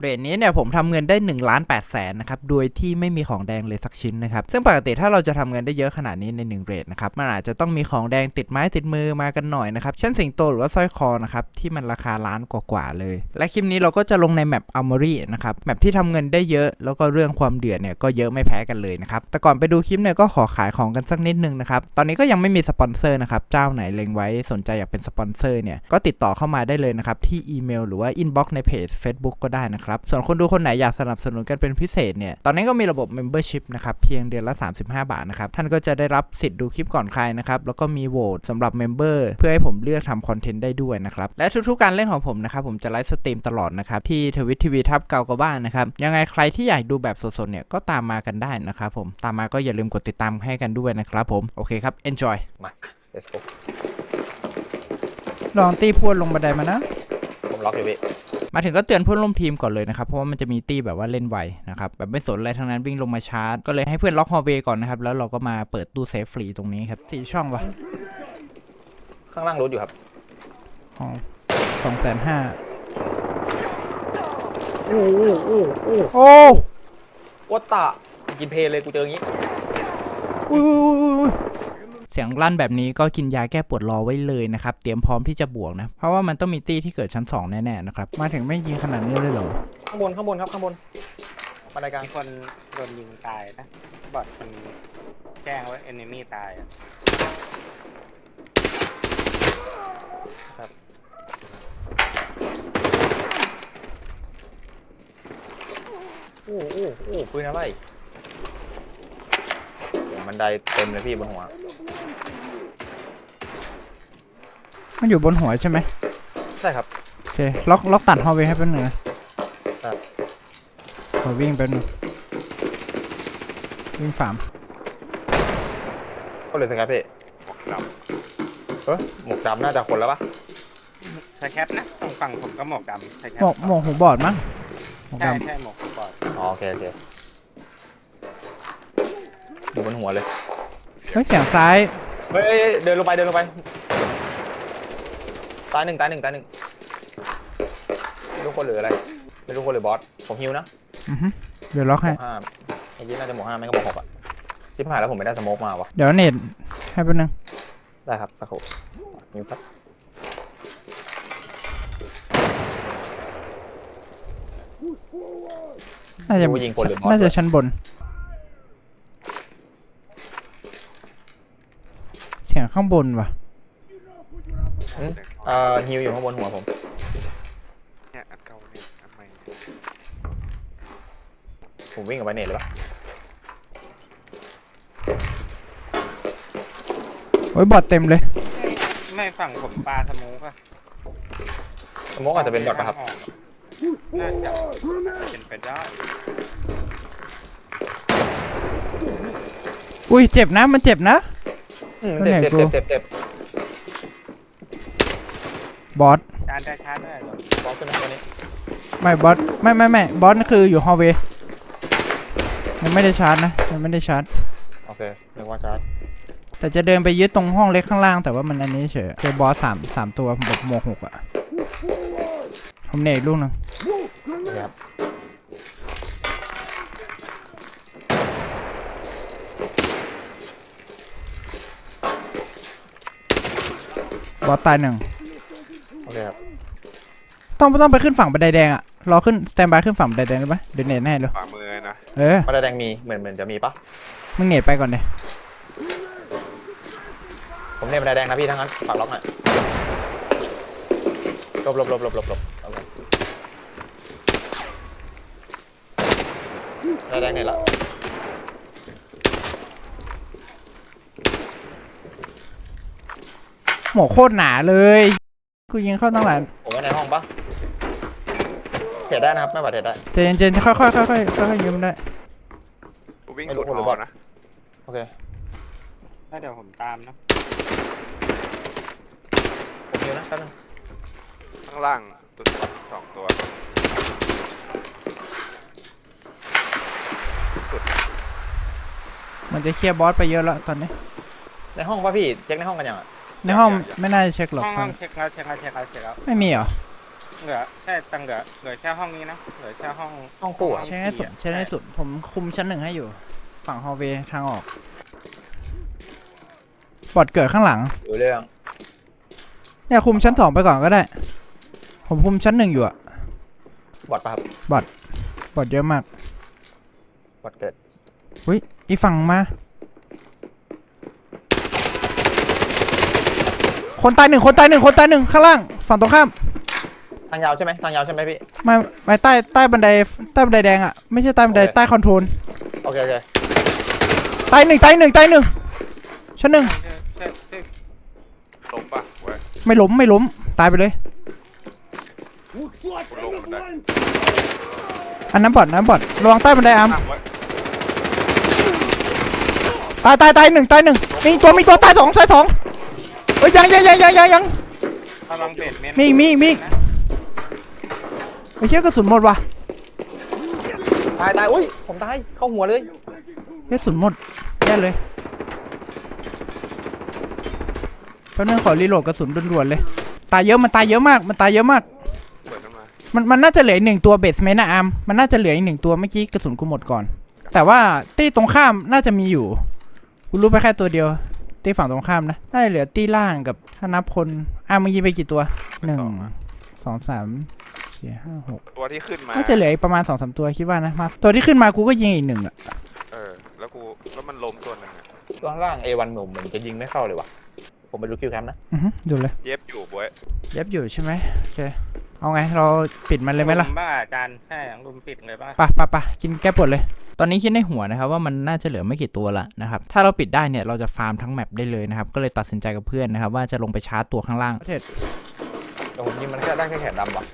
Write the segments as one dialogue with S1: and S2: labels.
S1: เรทนี้เนี่ยผมทำเงินได้1ล้าน8แสนนะครับ โดยที่ไม่มีของแดงเลยสักชิ้นนะครับ ซึ่งปกติถ้าเราจะทำเงินได้เยอะขนาดนี้ใน 1เรทนะครับ มันอาจจะต้องมีของแดงติดไม้ติดมือมากันหน่อยนะครับ เช่นสิงโตหรือว่าสร้อยคอนะครับ ที่มันราคาล้านกว่าๆเลย และคลิปนี้เราก็จะลงในแมปอัลมอรี่นะครับ แมปที่ทำเงินได้เยอะ แล้วก็เรื่องความเดือดเนี่ยก็เยอะไม่แพ้กันเลยนะครับ แต่ก่อนไปดูคลิปเนี่ยก็ขอขายของกันสักนิดนึงนะครับ ตอนนี้ก็ยังไม่มีสปอนเซอร์นะครับ เจ้าไหนเล็งไว้สนใจอยากเป็นสปอนเซอร์เนี่ยก็ติดต่อเข้ามาได้เลยนะครับที่อีเมลหรือว่าอินบ็อกซ์ในเพจ Facebook ก็ได้นะครับส่วนคนดูคนไหนอยากสนับสนุนกันเป็นพิเศษเนี่ย ตอนนี้ก็มีระบบ Membership นะครับ เพียงเดือนละ 35 บาทนะครับ ท่านก็จะได้รับสิทธิ์ดูคลิปก่อนใครนะครับ แล้วก็มีโหวตสำหรับเมมเบอร์เพื่อให้ผมเลือกทำคอนเทนต์ได้ด้วยนะครับ และทุกๆการเล่นของผมนะครับ ผมจะไลฟ์สตรีมตลอดนะครับ ที่ทวิตทีวีทับเกากาบ้านนะครับ ยังไงใครที่อยากดูแบบสดๆเนี่ยก็ตามมากันได้นะครับผม ตามมาก็อย่าลืมกดติดตามให้กันด้วยนะครับผม โอเคครับ enjoy
S2: มา let's go
S1: ลองตีพวดลงบันไดมานะ
S2: ผมล็อกอยู่พี่
S1: มาถึงก็เตือนเพื่อนร่วมทีมก่อนเลยนะครับ เพราะว่ามันจะมีตี้แบบว่าเล่นไวนะครับแบบไม่สนอะไรทั้งนั้นวิ่งลงมาชาร์จ ก็เลยให้เพื่อนล็อกฮอลเวย์ก่อนนะครับ แล้วเราก็มาเปิดตู้เซฟฟรีตรงนี้ครับสี่ช่องวะ
S2: ข้างล่างรูทอยู่ครับ
S1: อ๋อสองแสนห้า
S2: โอ้โหโอ้โห
S1: โอ้
S2: วัตตะกินเพลเลยกูเจออย่างงี้
S1: อุ้ยอุ้ยอุ้ยอุ้ย เสียงลั่นแบบนี้ก็กินยาแก้ปวดรอไว้เลยนะครับ เตรียมพร้อมที่จะบวกนะ เพราะว่ามันต้องมีตี้ที่เกิดชั้น 2 แน่ๆนะครับ มาถึงไม่ยิงขนาดนี้เลยเหรอ
S2: ข้างบนข้างบนครับข้างบนบันไดกลาง
S3: มีคนโดนยิงตายนะบอดมันแจ้งว่าเอนมี่ตายอะ
S2: โอ้โหโอ้โหโอ้โหปืนอะไรเสียง บันไดเต็มเลยพี่บนหัว
S1: มันอยู่บนหัวใช่ไหม
S2: ใช่ครับ
S1: โอเคล็อกล็อกตัดฮอลเวย์ให้แป๊บนึงนะครับ ขอวิ่งแป๊บนึงวิ่งฝาม
S2: ก็เลยสแคปพี่
S3: หมวกด
S2: เฮ้ยหมวกดำน่าจะคนแล้วปะำ
S3: ใช้แคปนะตรงฝั่งผมก็หมวกดำใช้แคป
S1: หมวกหมวกหูบอดมั้งหมวก
S3: ใช่
S1: ดำ
S3: ใช่หมวกบอด
S2: อ๋อโอเคโอเค อยู่บนหัวเลย
S1: เฮ้ยเสียงซ้าย
S2: เฮ้ยเฮ้ยเดินลงไปเดินลงไป ตายหนึ่งตายหนึ่งตายหนึ่งไม่รู้คนหรืออะไรไม่รู้คนหรือบอสผมฮิวนะ
S1: อือฮึเดี๋ยวล็อกให้
S2: ห้าไอ้ยี่น่าจะหมวกห้าไม่ก็หมวกหกอะที่ผ่านแล้วผมไม่ได้สโมกมาวะ
S1: เดี๋ยวเน็ตให้แป๊บนึง
S2: ได้ครับสักครู่มิวครับ
S1: น่าจะ
S2: ดูยิงคนหรือบอส
S1: น่าจะชั้นบน เสียง ข้างบนว่ะ
S2: อืมเอ่อฮิวอยู่ข้างบนหัวผม
S3: เนี่ยอันเก่าเนี่ยอันใหม่เนี่ย
S2: ผมวิ่งกับไปเน็ตเลยปะ
S1: โอ้ยบอดเต็มเลย
S3: ไม่ฝั่งผมปลาสมูกอะ
S2: สโมกอาจจะเป็นบอทปะครับ
S3: น่าจะเป็นไปได้
S1: อุ้ยเจ็บนะมันเจ็บนะ
S2: อืม
S1: ตัว
S2: เจ็บ
S1: ไหน
S2: เจ็บ
S1: กู
S2: เจ็บเจ็บบ
S1: อส
S3: จานได้ชาร์จได้เหรอบ
S2: อสขึ้นมาตัวนี้
S1: ไม่บอสไม่ไม่ไม่บอสนี่คืออยู่ฮอลเวย์ยังไม่ได้ชาร์จนะยังไม่ได้ชาร์จ
S2: โอเคนึกว่าชาร์จ
S1: แต่จะเดินไปยึดตรงห้องเล็กข้างล่างแต่ว่ามันอันนี้เฉยเจอบอสสามสามตัวแบบโมวกหกอะผมเนตอีกลูกหนึง
S2: โอเคครับ
S1: อสตายหนึ่ง
S2: โอเคครับ
S1: ต้องต้องไปขึ้นฝั่งบันไดแดงอะรอขึ้นสแตนบายขึ้นฝั่งบันไดแดงได้ไหมเดี๋ยวเนตแน่เลย
S3: ขวามือนะ
S1: เออ
S2: มาแดงมีเหมือนเหมือนจะมีปะ
S1: มึงเนตไปก่อนเลย
S2: ผมเน็ตมาแดงนะพี่ทั้งนั้นฝากล็อกหน่อยหลบหลบหลบหลบหลบหลบโอเคมาแดงเน็ตละ
S1: หมวกโคตรหนาเลยกูยิงเข้าตั้งหลาย
S2: ผมไว้ในห้องปะเทรดได้นะครับไม่บาดเทรดได้
S1: ใจเย็นๆค่อยๆค่อยๆค่อยๆค่อยๆยืมได้
S4: กูวิ่ง
S2: ไม่
S4: สุ
S2: รู้
S4: ด
S2: คนห
S4: ห
S2: รืออบอ
S4: อ
S2: ท
S4: นะ
S2: โอเค
S3: แล้วเดี๋ยวผมตามนะ
S2: ผมฮิวนะแป๊บนึง
S4: ข้างล่างตัวสองตัว
S1: มันจะเคลียร์บอสไปเยอะแล้วตอนนี้
S2: ในห้องปะพี่เช็คในห้องกันยังอะ
S1: ในห้องไม่น่าจะเช็คหรอก
S3: ห้องห้องเช็คแล้วเช็คแล้วเช็คแล้วเช็คแล้ว
S1: ไม่มีเหรอ
S3: เหลือแค่ตังเหลือเหลือแค่ห้องนี้นะเหลือแค่ห้อง
S2: ห้องกู้อะ
S1: ใช้ให้สุดใช้ให้สุดผมคุมชั้นหนึ่งให้อยู่ ฝั่งฮอลเวย์ทางออกบอดเกิดข้างหลัง
S2: อยู่เรื่อง
S1: เนี่ยคุมชั้นสองไปก่อนก็ได้ ผมคุมชั้นหนึ่งอยู่อะ
S2: บอดปะครับ
S1: บอดเยอะมาก
S2: บอดเกิด
S1: อุ้ยอีฝั่งมา คนตายหนึ่งคนตายหนึ่งคนตายหนึ่งข้างล่างฝั่งตรงข้าม
S2: ทางยาวใช่ไหมทางยาวใช่ไหมพี่
S1: ไม่ไม่ใต้ใต้บันไดใต้บันไดแดงอะไม่ใช่ใต้บันได
S2: โอเค
S1: ใต้คอนโทรล
S2: โอเคโอเค
S1: ตายหนึ่งตายหนึ่งตายหนึ่งชั้นหนึ่ง
S3: ใช่ใช่ใช่
S4: ล้มปะเว้ย
S1: ไม่ล้มไม่ล้มตายไปเลย
S4: กูลงมันได้
S1: อันนั้นบอดอันนั้นบอดระวังใต้บันไดอาร์ม
S4: ตั้งไว้
S1: ตายตายตายหนึ่งตายหนึ่งมีตัวมีตัวตายสองตายสอง เฮ้ยยังยังยังยังยังยัง
S3: ระวังเบสเมนต์
S1: มีอีกมีอีกมีอีกไอ้เชี่ยกระสุนหมดว่ะ
S2: ตายตายอุ้ย ผมตาย เข้าหัวเลย
S1: กระสุนหมดแย่เลยแป๊บนึงขอรีโหลดกระสุนด่วนๆเลย ตายเยอะมันตายเยอะมาก มันตายเยอะมาก
S4: เปิดขึ้นมา
S1: มันมันน่าจะเหลืออีกหนึ่งตัวเบสเมนต์นะอาร์มมันน่าจะเหลืออีกหนึ่งตัวเมื่อกี้กระสุนกูหมดก่อน แต่ว่าตีตรงข้ามน่าจะมีอยู่กูรู้ไปแค่ตัวเดียว ตีฝั่งตรงข้ามนะ น่าจะเหลือตีล่างกับถ้านับคนอาร์มมึงยิงไปกี่ตัวหนึ่งสองสามสี่ห้าหก
S4: ตัวที่ขึ้นมา
S1: น่าจะเหลืออีกประมาณสองสามตัวคิดว่านะมาตัวที่ขึ้นมากูก็ยิงอีกหนึ่งอะ
S4: เออแล้วกูแล้วมันล้มตัวหนึงอะ
S2: ตัวข้างล่าง A1 หนุ่มเหมือนจะยิงไม่เข้าเลยว่ะ ผมไปดูคิวแคมป์นะ
S1: อือฮึดูเลย
S4: เย็บอยู่บวย
S1: เย็บอยู่ใช่ไหมโอเคเอาไงเราปิดมันเลยไหมล่ะ
S3: รุบ้าอาจารย์ใช่รุมปิดเลยป่ะ
S1: ปะปะปะกินแก้ปวดเลย ตอนนี้คิดในหัวนะครับว่ามันน่าจะเหลือไม่กี่ตัวละนะครับ ถ้าเราปิดได้เนี่ยเราจะฟาร์มทั้งแมปได้เลยนะครับ ก็เลยตัดสินใจกับเพื่อนนะครับว่าจะลงไปชาร์จตัวข้างล่างประเทศ
S2: แต่ผมยิงมันแค่ได้แค่แขนดำว่ะ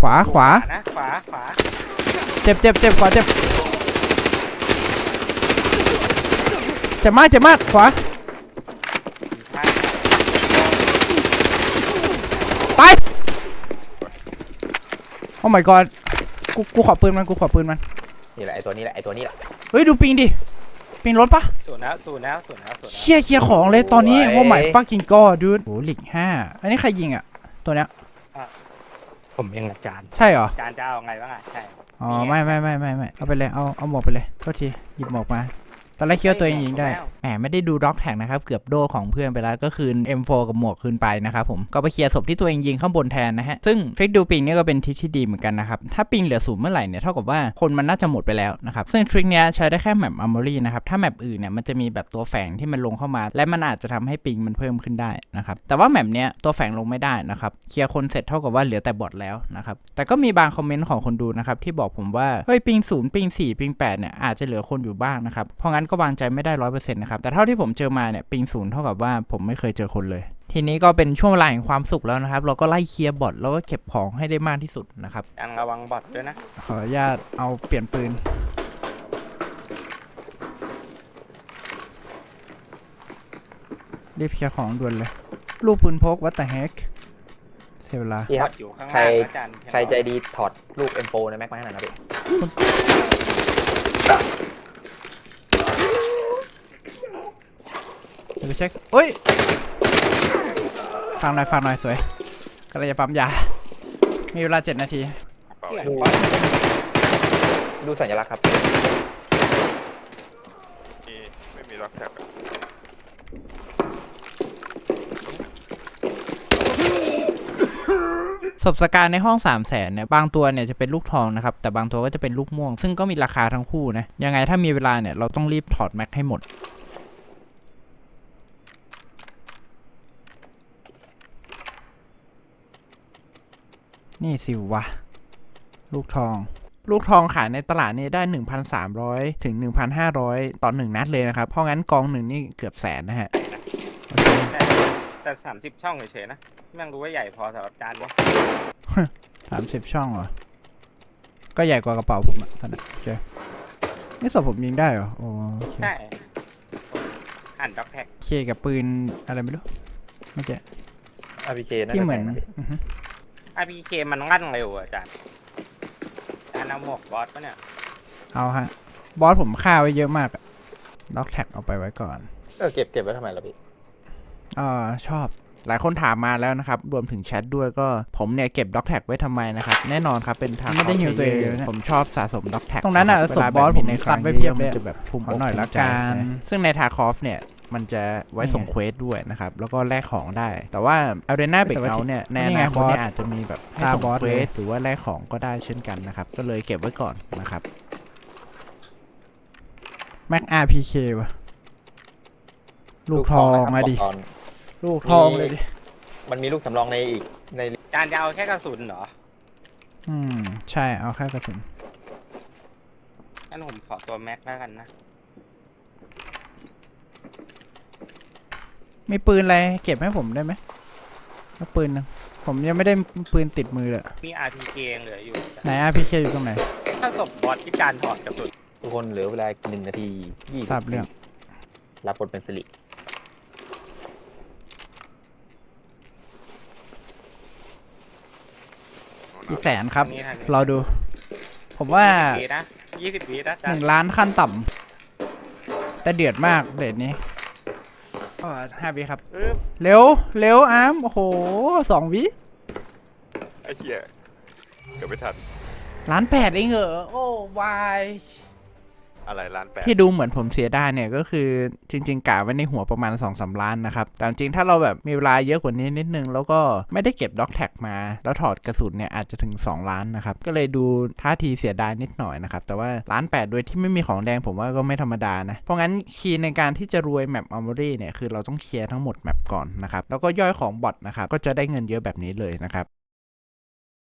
S1: ขวาขวา
S3: นะขวาขวา
S1: เจ็บเจ็บเจ็บขวาเจ็บ จ็บมากเจ็บมากขวา
S3: ใช่
S1: ไปโอ้ my god กูกูขอปืนมันกูขอปืนมัน
S2: นี่แหละไอตัวนี้แหละไอตัวนี้แหละ
S1: เฮ้ยดูปิงดิปิงรถปะ
S3: ศูนย์แล้วศูนย์แล้วศูนย์แล้วศูนย์แล้ว
S1: เชี่ยเคลียร์ของเลยตอนนี้ว่าหมายฟักกิงก็ดูโอ้หลิกห้าอันนี้ใครยิงอะตัวเนี้ย
S3: ผมเองอาจารย์
S1: ใช่เหรอ
S3: อาจารย์จะเอาไงบ้างอะใช่
S1: อ๋อไม่ไม่ไม่ไม่ไม่เอาไปเลยเอาเอาหมวกไปเลยโทษทีหยิบหมวกมา ตอนแรกคิดว่าตัวเองยิงได้แหมไม่ได้ดูด็อกแท็กนะครับ เกือบโดของเพื่อนไปแล้วก็คืน M4 กับหมวกคืนไปนะครับผมก็ไปเคลียร์ศพที่ตัวเองยิงข้างบนแทนนะฮะ ซึ่งทริคดูปิงเนี่ยก็เป็นทริคที่ดีเหมือนกันนะครับ ถ้าปิงเหลือศูนย์เมื่อไหร่เนี่ยเท่ากับว่าคนมันน่าจะหมดไปแล้วนะครับ ซึ่งทริคเนี้ยใช้ได้แค่แมปอัมเบอรี่นะครับ ถ้าแมปอื่นเนี่ยมันจะมีแบบตัวแฝงที่มันลงเข้ามา และมันอาจจะทำให้ปิงมันเพิ่มขึ้นได้นะครับแต่ว่าแมปเนี้ยตัวแฝงลงไม่ได้นะครับเคลียร์คนเสร็จเท่ากับว่าเหลือแต่บอทแล้วนะครับแต่ก็มีบางคอมเมนต์ของคนดูนะครับที่บอกผมว่าเฮ้ยปิงศูนย์ปิงสี่ปิงแปดเนี่ยอาจจะเหลือคนอยู่บ้างนะครับเพราะงั้นก็วางใจไม่ได้ร้อยเปอร์เซ็นต์นะครับ แต่เท่าที่ผมเจอมาเนี่ยปิงศูนย์เท่ากับว่าผมไม่เคยเจอคนเลย ทีนี้ก็เป็นช่วงเวลาแห่งความสุขแล้วนะครับ เราก็ไล่เคลียร์บอทแล้วก็เก็บของให้ได้มากที่สุดนะครับ
S3: อาจารย์ระวังบอทด้วยนะ
S1: ขออนุญาตเอาเปลี่ยนปืน รีบเคลียร์ของด่วนเลย ลูกปืนพกวัตแต่แฮกเสียเวลา
S2: พี่
S3: บ
S2: ค
S3: อ
S2: รับ
S3: ทอยู่ข้าง
S2: ใคร
S3: ล่างนะอาจารย์
S2: ใครใจดีถอดลูก M4 ในแม็กมาให้หน่อยนะพี่
S1: เดี๋ ยวไปเช็คเอ้ยฟังหน่อยฟังหน่อยสวยกำลังจะปั๊มยา มีเวลาเจ็ดนาที
S4: เปล่า
S3: เสียง
S2: ดู
S3: บอท
S2: ดูสัญลักษณ์ครับ
S4: มีไม่มีล็อกแท็กอะ
S1: ศพสกายในห้อง3 0 0แสนเนี่ยบางตัวเนี่ยจะเป็นลูกทองนะครับ แต่บางตัวก็จะเป็นลูกม่วง ซึ่งก็มีราคาทั้งคู่นะ ยังไงถ้ามีเวลาเนี่ยเราต้องรีบถอดแม็กให้หมด นี่สิวะ ลูกทอง ลูกทองขายในตลาดนี่ได้ 1,300 ถึง 1,500 ต่อ1นัดเลยนะครับ เพราะงั้นกองหนึ่งนี่เกือบแสนนะฮะโอเค
S3: แต่แต่สามสิบช่องเฉยๆนะแม่งรู้ว่าใหญ่พอสำหรับอาจารย์วะ
S1: สามสิบช่องเหรอ ก็ใหญ่กว่ากระเป๋าผมอะตอนนั้นโอเคนี่ศพผมยิงได้เหรอโอโอเค
S3: ใช่อ่านด็อกแท็ก
S1: เคกับปืนอะไรไม่รู้เมื่อกี้
S2: RPK น่า
S1: ที่
S2: จะ
S1: เหมือน
S2: แพงนะพี่
S1: อือฮึ
S3: อาพีเคมันงั่นเร็วอะอาจารย์อาจารย์เอาหมวกบอสปะเนี่ย
S1: เอาฮะ บอสผมฆ่าไว้เยอะมากอะล็อกแท็กเอาไปไว้ก่อน
S2: เออเก็บเก็บไว้ทำไมล่ะพี่
S1: อ่าชอบหลายคนถามมาแล้วนะครับ รวมถึงแชทด้วยก็ผมเนี่ยเก็บด็อกแท็กไว้ทำไมนะครับ แน่นอนครับเป็นทาง
S5: ไม่ได้หิวตัวเองเลยนะ
S1: ผมชอบสะสมด็อกแท็ก
S5: ตรงนั้นน่ะศพบอสผมซัดไว้เพียบเลย
S1: มันจะแบบภูมิ
S5: ขอหน่อยละกัน
S1: ซึ่งในทาคอฟเนี่ย มันจะไว้ส่ง
S5: นี่ไง
S1: เควสด้วยนะครับ แล้วก็แลกของได้ แต่ว่าอารีนาเบรก
S5: แต่ว่า
S1: เอาเนี่ยใน
S5: นี่
S1: อ
S5: ไง
S1: นาคตเนี่ย
S5: บอส
S1: อาจจะมีแบบให้
S5: ตา
S1: ส่ง
S5: บอส
S1: เคว
S5: เลย
S1: สหรือว่าแลกของก็ได้เช่นกันนะครับ ก็เลยเก็บไว้ก่อนนะครับ
S5: แม็ก RPK วะลูกทอง
S2: นะครับ
S5: มาดิ
S2: บอกก่อน
S5: ลูกทองเลยดิ
S2: มันมีลูกสำรองในอีกใน
S3: จานจะเอาแค่กระสุนเหรอ
S5: อืม ใช่เอาแค่กระสุน
S3: งั้นผมขอตัวแม็กแล้วกันนะ
S5: มีปืนอะไรเก็บให้ผมได้ไหมเอาปืนหนึงผมยังไม่ได้ปืนติดมือเลย
S3: มี RPK ยังเหลืออยู่
S5: ไหน RPK อยู่ตรงไหน
S3: ถ้าศพบอสที่จานถอดกระสุน
S2: ทุกคนเหลือเวลาหนึ่งนาทียี่
S5: ทราบเรื่อง
S2: รับบทเป็นสิริ
S5: กี่แสนครับ
S3: นี่ฮะ
S5: เราดู ผมว่า
S3: 20วินะยี่สิบวินะ
S5: ห
S3: จาน
S5: นึ่งล้านขั้นต่ำแต่เดือดมากเดทนี้ อ่าห้าวิครับ
S3: ปึ๊บ
S5: เร็ว เร็วอาร์ม โอ้โหสองวิ
S4: ไอ้เหี้ยเกือบไม่ทัน
S5: ล้านแปดเองเหรอ โอ้วาย
S4: อะไรล้านแปด
S1: ที่ดูเหมือนผมเสียได้เนี่ยก็คือจริง ๆกะไว้ในหัวประมาณ2อสล้านนะครับ แต่จริงถ้าเราแบบมีเวลาเยอะกว่านี้นิดนึง แล้วก็ไม่ได้เก็บด็อกแท็กมา แล้วถอดกระสุนเนี่ยอาจจะถึง 2 ล้านนะครับ ก็เลยดูท่าทีเสียดายนิดหน่อยนะครับ แต่ว่าล้านแปดโดยที่ไม่มีของแดงผมว่าก็ไม่ธรรมดานะ เพราะงั้นคีย์ในการที่จะรวยแมปอัลมอรี่เนี่ยคือเราต้องเคลียร์ทั้งหมดแมปก่อนนะครับแล้วก็ย่อยของบอทนะครับก็จะได้เงินเยอะแบบนี้เลยนะครับ